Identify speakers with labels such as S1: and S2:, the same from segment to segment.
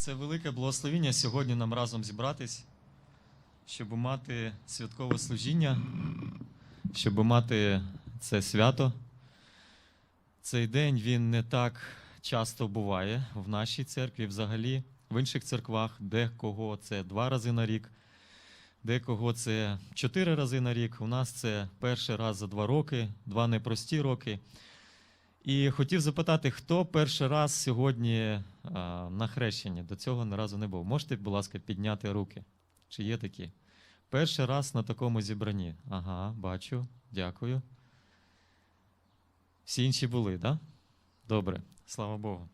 S1: Це велике благословіння сьогодні нам разом зібратись, щоб мати святкове служіння, щоб мати це свято. Цей день він не так часто буває в нашій церкві, взагалі, в інших церквах, де кого це два рази на рік, де кого це чотири рази на рік. У нас це перший раз за два роки, два непрості роки. І хотів запитати, хто перший раз сьогодні а, на хрещенні? До цього ні разу не був. Можете, будь ласка, підняти руки? Чи є такі? Перший раз на такому зібранні. Ага, бачу. Дякую. Всі інші були, так? Да? Добре, слава Богу.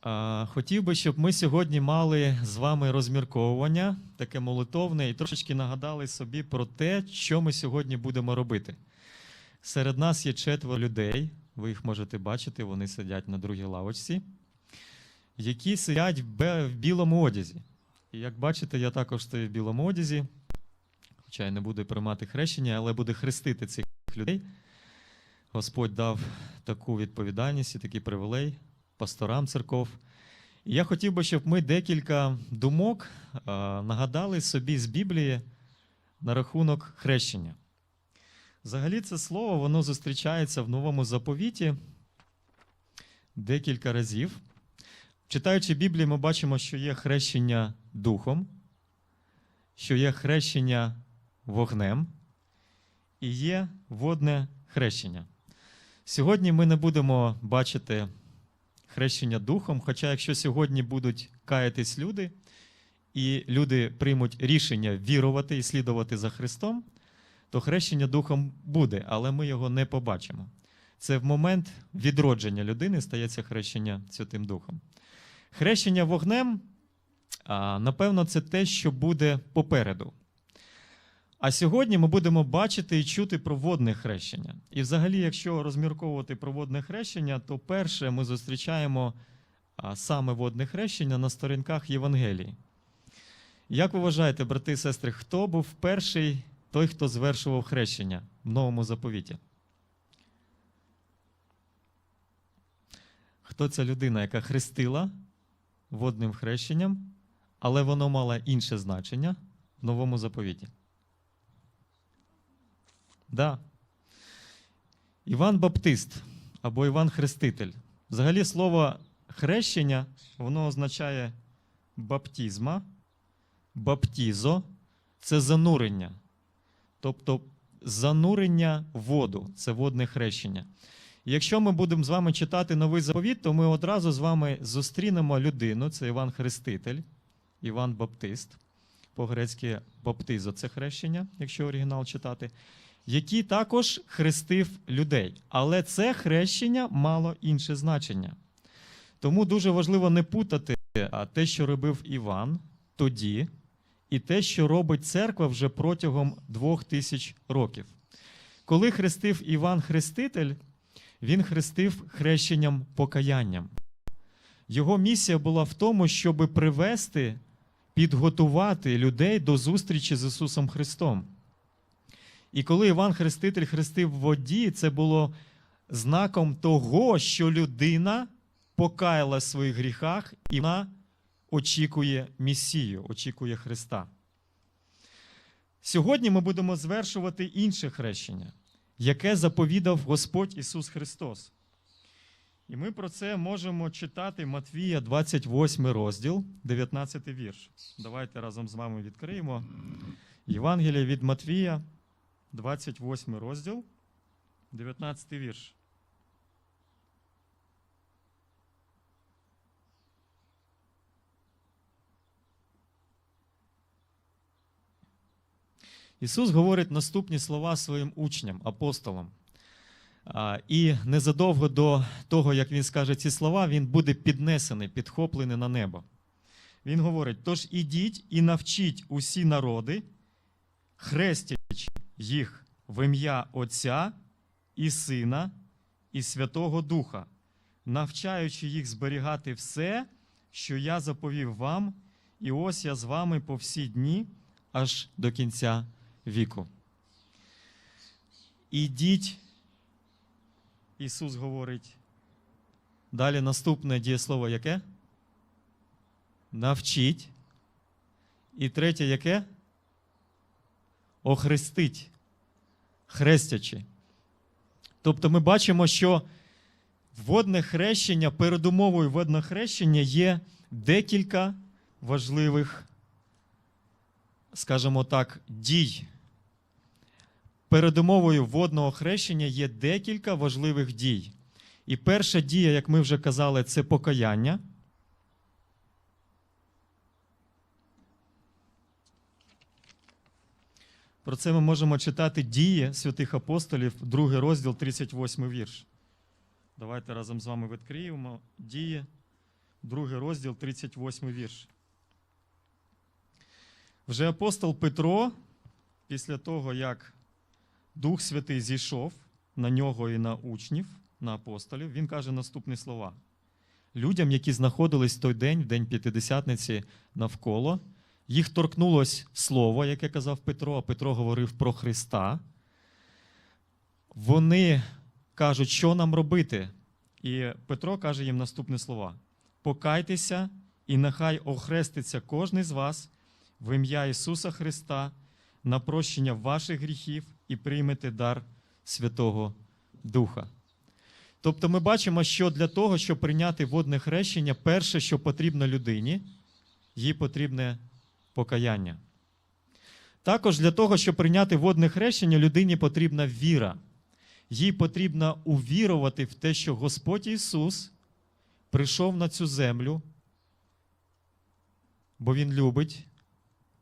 S1: А, хотів би, щоб ми сьогодні мали з вами розмірковування, таке молитовне, і трошечки нагадали собі про те, що ми сьогодні будемо робити. Серед нас є четверо людей, ви їх можете бачити, вони сидять на другій лавочці, які сидять в білому одязі. І як бачите, я також стою в білому одязі, хоча я не буду приймати хрещення, але буду хрестити цих людей. Господь дав таку відповідальність і такий привілей пасторам церков. І я хотів би, щоб ми декілька думок нагадали собі з Біблії на рахунок хрещення. Взагалі, це слово воно зустрічається в новому заповіті декілька разів. Читаючи Біблію, ми бачимо, що є хрещення духом, що є хрещення вогнем і є водне хрещення. Сьогодні ми не будемо бачити хрещення духом, хоча якщо сьогодні будуть каятись люди, і люди приймуть рішення вірувати і слідувати за Христом, то хрещення духом буде, але ми його не побачимо. Це в момент відродження людини стається хрещення Святим Духом. Хрещення вогнем, напевно, це те, що буде попереду. А сьогодні ми будемо бачити і чути про водне хрещення. І взагалі, якщо розмірковувати про водне хрещення, то перше ми зустрічаємо саме водне хрещення на сторінках Євангелії. Як ви вважаєте, брати і сестри, хто був перший той, хто звершував хрещення в новому заповіті? Хто ця людина, яка хрестила водним хрещенням, але воно мало інше значення в новому заповіті? Да. Іван Баптист або Іван Хреститель. Взагалі слово хрещення воно означає баптізма, баптізо це занурення. Тобто занурення воду це водне хрещення. Якщо ми будемо з вами читати новий заповіт, то ми одразу з вами зустрінемо людину, це Іван Хреститель, Іван Баптист, по-грецьки баптизо це хрещення, якщо оригінал читати, який також хрестив людей. Але це хрещення мало інше значення. Тому дуже важливо не путати те, що робив Іван тоді, і те, що робить церква вже протягом двох тисяч років. Коли хрестив Іван Хреститель, він хрестив хрещенням покаянням. Його місія була в тому, щоб привести, підготувати людей до зустрічі з Ісусом Христом. І коли Іван Хреститель хрестив в воді, це було знаком того, що людина покаяла в своїх гріхах і вона очікує Месію, очікує Христа. Сьогодні ми будемо звершувати інше хрещення, яке заповідав Господь Ісус Христос. І ми про це можемо читати Матвія, 28 розділ, 19 вірш. Давайте разом з вами відкриємо Євангелія від Матвія, 28 розділ, 19 вірш. Ісус говорить наступні слова своїм учням, апостолам. І незадовго до того, як він скаже ці слова, він буде піднесений, підхоплений на небо. Він говорить: тож ідіть і навчіть усі народи, хрестячи їх в ім'я Отця і Сина і Святого Духа, навчаючи їх зберігати все, що я заповів вам, і ось я з вами по всі дні аж до кінця віку. Ідіть, Ісус говорить. Далі наступне дієслово яке? навчіть. І третє яке? Охрестить, хрестячи. Тобто ми бачимо, що водне хрещення, передумовою водного хрещення є декілька важливих, скажімо так, дій. Передумовою водного хрещення є декілька важливих дій. І перша дія, як ми вже казали, це покаяння. Про це ми можемо читати дії святих апостолів, другий розділ, 38 вірш. Давайте разом з вами відкриємо дії, другий розділ, 38 вірш. Вже апостол Петро, після того, як Дух Святий зійшов на нього і на учнів, на апостолів, він каже наступні слова. Людям, які знаходились той день, в день П'ятидесятниці, навколо, їх торкнулось слово, яке казав Петро, а Петро говорив про Христа. Вони кажуть, що нам робити? І Петро каже їм наступні слова: Покайтеся, і нехай охреститься кожний з вас в ім'я Ісуса Христа на прощення ваших гріхів і приймете дар Святого Духа. Тобто ми бачимо, що для того, щоб прийняти водне хрещення, перше, що потрібно людині, їй потрібне покаяння. Також для того, щоб прийняти водне хрещення, людині потрібна віра. Їй потрібно увірувати в те, що Господь Ісус прийшов на цю землю, бо Він любить,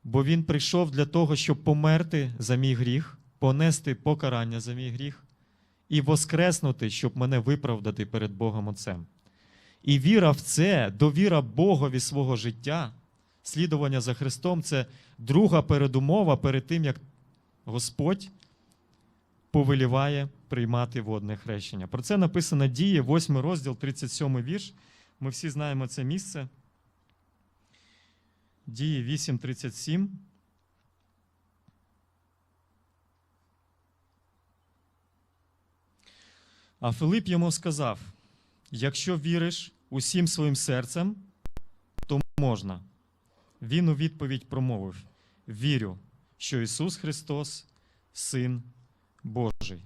S1: бо Він прийшов для того, щоб померти за мій гріх, понести покарання за мій гріх і воскреснути, щоб мене виправдати перед Богом Отцем. І віра в це, довіра Богові свого життя, слідування за Христом це друга передумова перед тим, як Господь повеліває приймати водне хрещення. Про це написано діє, 8 розділ, 37 вірш. Ми всі знаємо це місце. Дії 8.37. А Филип йому сказав: якщо віриш усім своїм серцем, то можна. Він у відповідь промовив: Вірю, що Ісус Христос, Син Божий.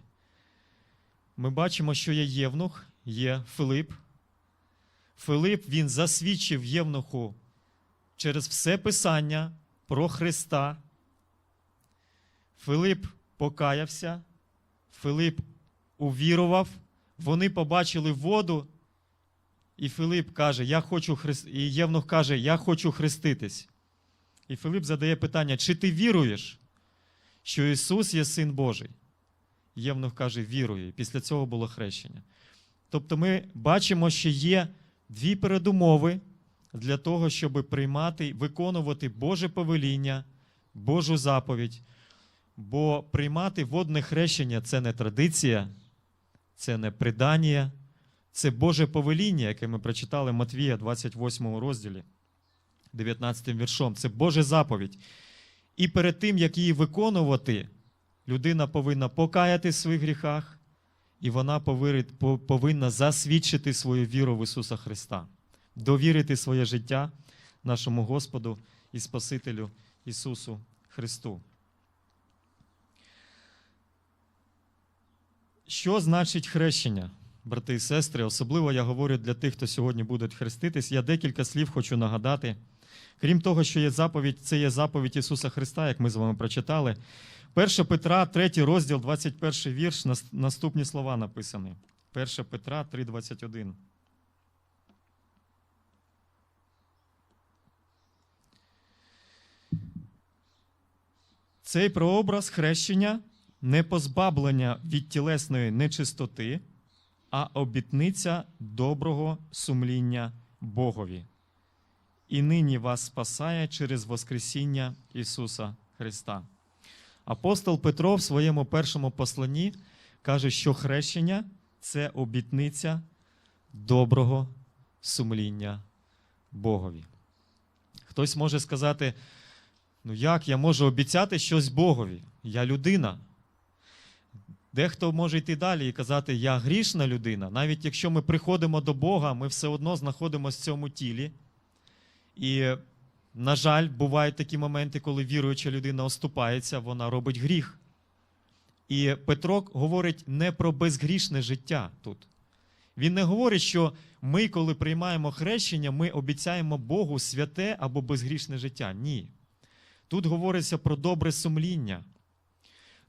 S1: Ми бачимо, що є Євнух, є Филип. Филип він засвідчив Євнуху через все Писання про Христа. Филип покаявся, Филип увірував, вони побачили воду, і Филип каже, я хочу хрест... і Євнух каже, я хочу хреститись. І Филип задає питання: чи ти віруєш, що Ісус є Син Божий? Євнух каже, вірую. І після цього було хрещення. Тобто ми бачимо, що є дві передумови для того, щоб приймати, виконувати Боже повеління, Божу заповідь. Бо приймати водне хрещення це не традиція, це не придання, це Боже повеління, яке ми прочитали Матвія, 28 розділі, 19 віршом. Це Божа заповідь. І перед тим, як її виконувати, людина повинна покаяти в своїх гріхах, і вона повинна засвідчити свою віру в Ісуса Христа, довірити своє життя нашому Господу і Спасителю Ісусу Христу. Що значить хрещення, брати і сестри? Особливо я говорю для тих, хто сьогодні буде хреститись. Я декілька слів хочу нагадати. Крім того, що є заповідь, це є заповідь Ісуса Христа, як ми з вами прочитали. 1 Петра, 3 розділ, 21 вірш, наступні слова написані. 1 Петра 3,21. Цей прообраз хрещення не позбавлення від тілесної нечистоти, а обітниця доброго сумління Богові. І нині вас спасає через Воскресіння Ісуса Христа. Апостол Петро в своєму першому посланні каже, що хрещення це обітниця доброго сумління Богові. Хтось може сказати, ну як я можу обіцяти щось Богові? Я людина. Дехто може йти далі і казати, я грішна людина. Навіть якщо ми приходимо до Бога, ми все одно знаходимося в цьому тілі. І, на жаль, бувають такі моменти, коли віруюча людина оступається, вона робить гріх. І Петро говорить не про безгрішне життя тут. Він не говорить, що ми, коли приймаємо хрещення, ми обіцяємо Богу святе або безгрішне життя. Ні. Тут говориться про добре сумління.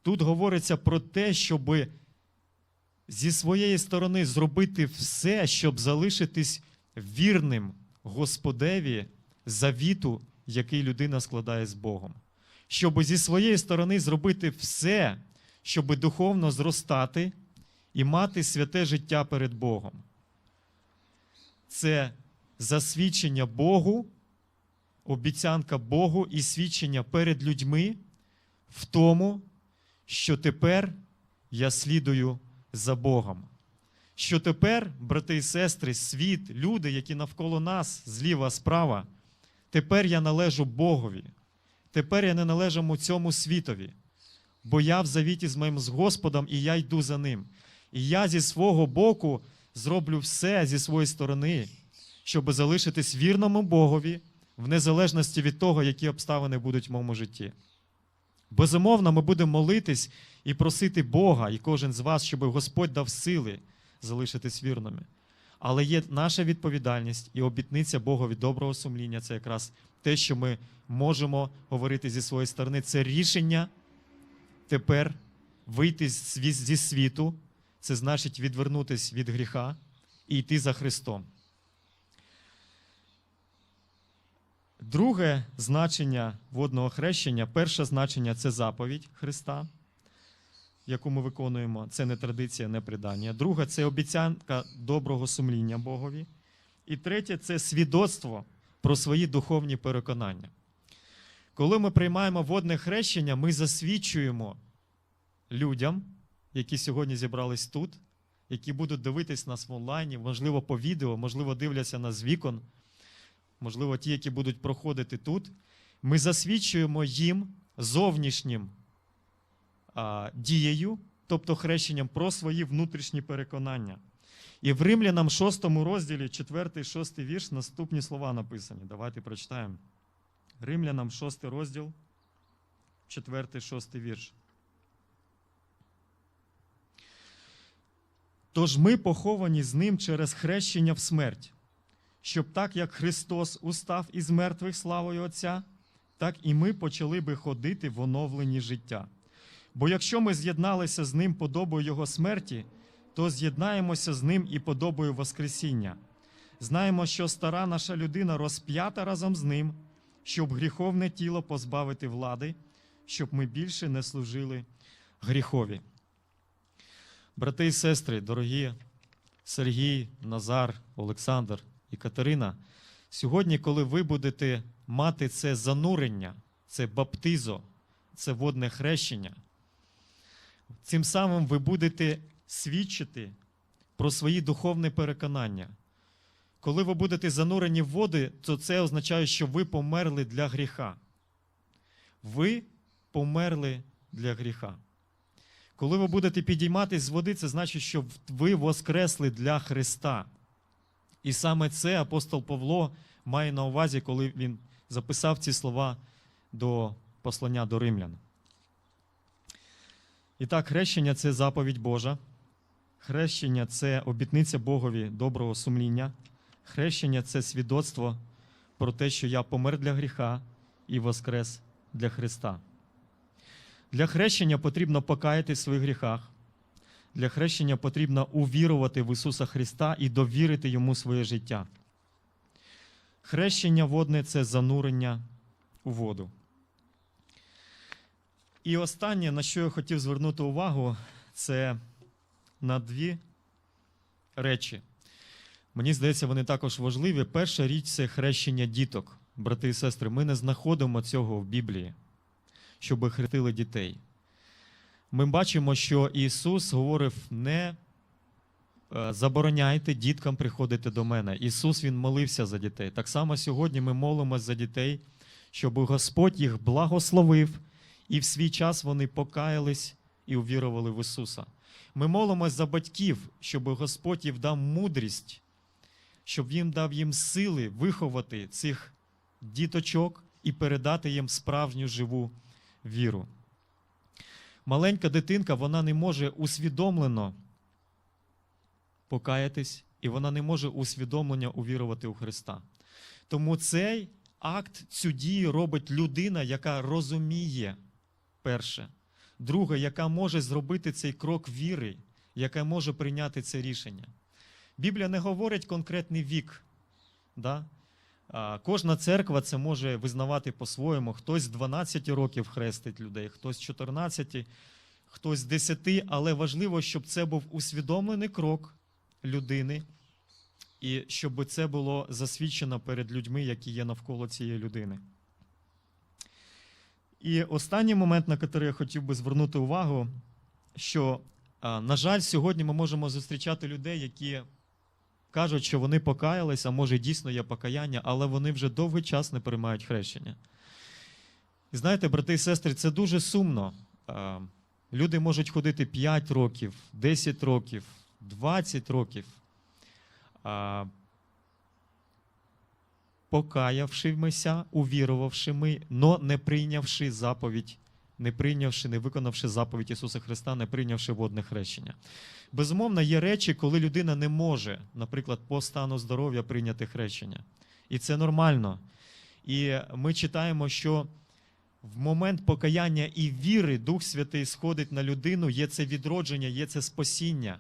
S1: Тут говориться про те, щоб зі своєї сторони зробити все, щоб залишитись вірним Господеві завіту, який людина складає з Богом. Щоб зі своєї сторони зробити все, щоб духовно зростати і мати святе життя перед Богом. Це засвідчення Богу, обіцянка Богу і свідчення перед людьми в тому, що тепер я слідую за Богом. Що тепер, брати і сестри, світ, люди, які навколо нас, зліва, справа, тепер я належу Богові. Тепер я не належу цьому світові, бо я в завіті з моїм з Господом і я йду за ним. І я зі свого боку зроблю все зі своєї сторони, щоб залишитись вірному Богові, в незалежності від того, які обставини будуть в моєму житті. Безумовно, ми будемо молитись і просити Бога, і кожен з вас, щоб Господь дав сили залишитись вірними. Але є наша відповідальність і обітниця Богові доброго сумління це якраз те, що ми можемо говорити зі своєї сторони. Це рішення тепер вийти зі світу, це значить відвернутись від гріха і йти за Христом. Друге значення водного хрещення, перше значення це заповідь Христа, яку ми виконуємо. Це не традиція, не предання. Друге це обіцянка доброго сумління Богові. І третє це свідоцтво про свої духовні переконання. Коли ми приймаємо водне хрещення, ми засвідчуємо людям, які сьогодні зібрались тут, які будуть дивитись нас в онлайні, можливо, по відео, можливо, дивляться нас з вікон, можливо, ті, які будуть проходити тут. Ми засвідчуємо їм зовнішнім а, дією, тобто хрещенням, про свої внутрішні переконання. І в Римлянам 6 розділі, 4-6 вірш, наступні слова написані. Давайте прочитаємо. Римлянам 6 розділ, 4-6 вірш. Тож ми поховані з ним через хрещення в смерть, щоб так як Христос устав із мертвих славою Отця, так і ми почали би ходити в оновленні життя. Бо якщо ми з'єдналися з ним подобою Його смерті, то з'єднаємося з ним і подобою Воскресіння. Знаємо, що стара наша людина розп'ята разом з ним, щоб гріховне тіло позбавити влади, щоб ми більше не служили гріхові. Брати і сестри, дорогі Сергій, Назар, Олександр і Катерина, сьогодні, коли ви будете мати це занурення, це баптизо, це водне хрещення, цим самим ви будете свідчити про свої духовні переконання. Коли ви будете занурені в води, то це означає, що ви померли для гріха. Ви померли для гріха. Коли ви будете підійматись з води, це значить, що ви воскресли для Христа. І саме це апостол Павло має на увазі, коли він записав ці слова до послання до римлян. І так, хрещення це заповідь Божа. Хрещення це обітниця Богові доброго сумління. Хрещення це свідоцтво про те, що я помер для гріха і воскрес для Христа. Для хрещення потрібно покаятись в своїх гріхах. Для хрещення потрібно увірувати в Ісуса Христа і довірити Йому своє життя. Хрещення водне це занурення у воду. І останнє, на що я хотів звернути увагу, це на дві речі. Мені здається, вони також важливі. Перша річ це хрещення діток. Брати і сестри, ми не знаходимо цього в Біблії, щоб хрестили дітей. Ми бачимо, що Ісус говорив: не е, забороняйте діткам приходити до мене. Ісус Він молився за дітей. Так само сьогодні ми молимося за дітей, щоб Господь їх благословив, і в свій час вони покаялись і увірували в Ісуса. Ми молимось за батьків, щоб Господь їм дав мудрість, щоб Він дав їм сили виховати цих діточок і передати їм справжню живу віру. Маленька дитинка вона не може усвідомлено покаятись, і вона не може усвідомлення увірувати у Христа. Тому цей акт, цю дію робить людина, яка розуміє перше. Друге, яка може зробити цей крок віри, яка може прийняти це рішення. Біблія не говорить конкретний вік. Да? Кожна церква це може визнавати по-своєму. Хтось з 12 років хрестить людей, хтось з 14, хтось з 10, але важливо, щоб це був усвідомлений крок людини, і щоб це було засвідчено перед людьми, які є навколо цієї людини. І останній момент, на який я хотів би звернути увагу, що, на жаль, сьогодні ми можемо зустрічати людей, які кажуть, що вони покаялись, а може дійсно є покаяння, але вони вже довгий час не приймають хрещення. І знаєте, брати і сестри, це дуже сумно. Люди можуть ходити 5 років, 10 років, 20 років, покаявшимися, увірувавши ми, но не прийнявши заповідь, не прийнявши, не виконавши заповідь Ісуса Христа, не прийнявши водне хрещення. Безумовно, є речі, коли людина не може, наприклад, по стану здоров'я прийняти хрещення. І це нормально. І ми читаємо, що в момент покаяння і віри Дух Святий сходить на людину, є це відродження, є це спасіння.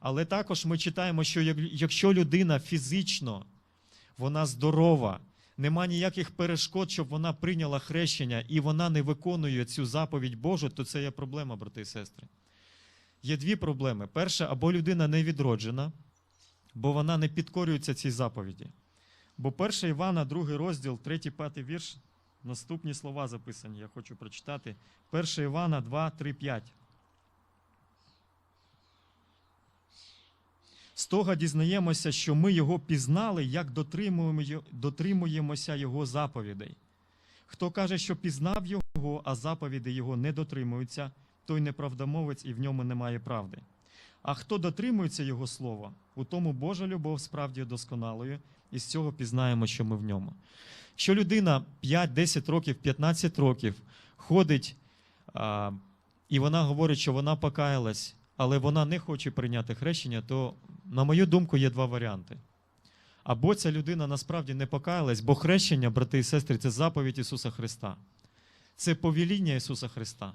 S1: Але також ми читаємо, що якщо людина фізично, вона здорова, нема ніяких перешкод, щоб вона прийняла хрещення, і вона не виконує цю заповідь Божу, то це є проблема, брати і сестри. Є дві проблеми. Перша, або людина не відроджена, бо вона не підкорюється цій заповіді. Бо 1 Івана, другий розділ, 3, 5 вірш, наступні слова записані, я хочу прочитати. 1 Івана 2, 3, 5. З того дізнаємося, що ми його пізнали, як дотримуємося його заповідей. Хто каже, що пізнав його, а заповіді його не дотримуються, той неправдомовець і в ньому немає правди. А хто дотримується його слова, у тому Божа любов справді досконалою, і з цього пізнаємо, що ми в ньому. Якщо людина 5, 10 років, 15 років ходить, а, і вона говорить, що вона покаялась, але вона не хоче прийняти хрещення, то, на мою думку, є два варіанти. Або ця людина насправді не покаялась, бо хрещення, брати і сестри, це заповідь Ісуса Христа. Це повеління Ісуса Христа.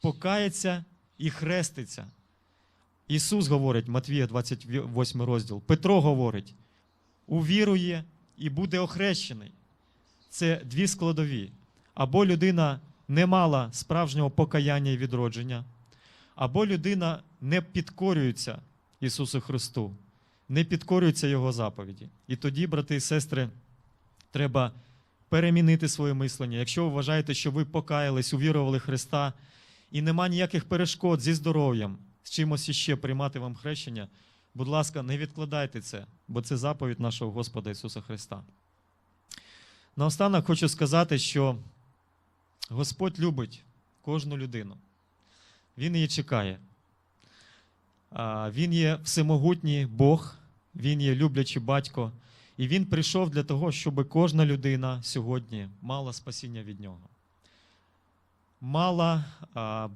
S1: Покається і хреститься. Ісус говорить, Матвія 28 розділ. Петро говорить: увірує і буде охрещений. Це дві складові. Або людина не мала справжнього покаяння і відродження, або людина не підкорюється Ісусу Христу, не підкорюється Його заповіді. І тоді, брати і сестри, треба перемінити своє мислення. Якщо ви вважаєте, що ви покаялись, увірували Христа, і нема ніяких перешкод зі здоров'ям, з чимось іще приймати вам хрещення, будь ласка, не відкладайте це, бо це заповідь нашого Господа Ісуса Христа. Наостанок хочу сказати, що Господь любить кожну людину. Він її чекає. Він є всемогутній Бог, Він є люблячий батько, і Він прийшов для того, щоб кожна людина сьогодні мала спасіння від нього, мала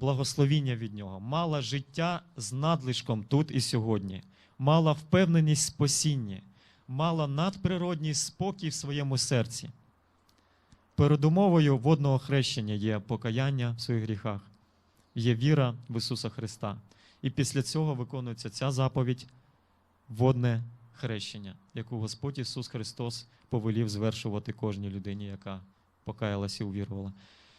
S1: благословіння від нього, мала життя з надлишком тут і сьогодні, мала впевненість в спасінні, мала надприродній спокій в своєму серці. Передумовою водного хрещення є покаяння в своїх гріхах, є віра в Ісуса Христа. І після цього виконується ця заповідь водне хрещення, яку Господь Ісус Христос повелів звершувати кожній людині, яка покаялася і увірувала.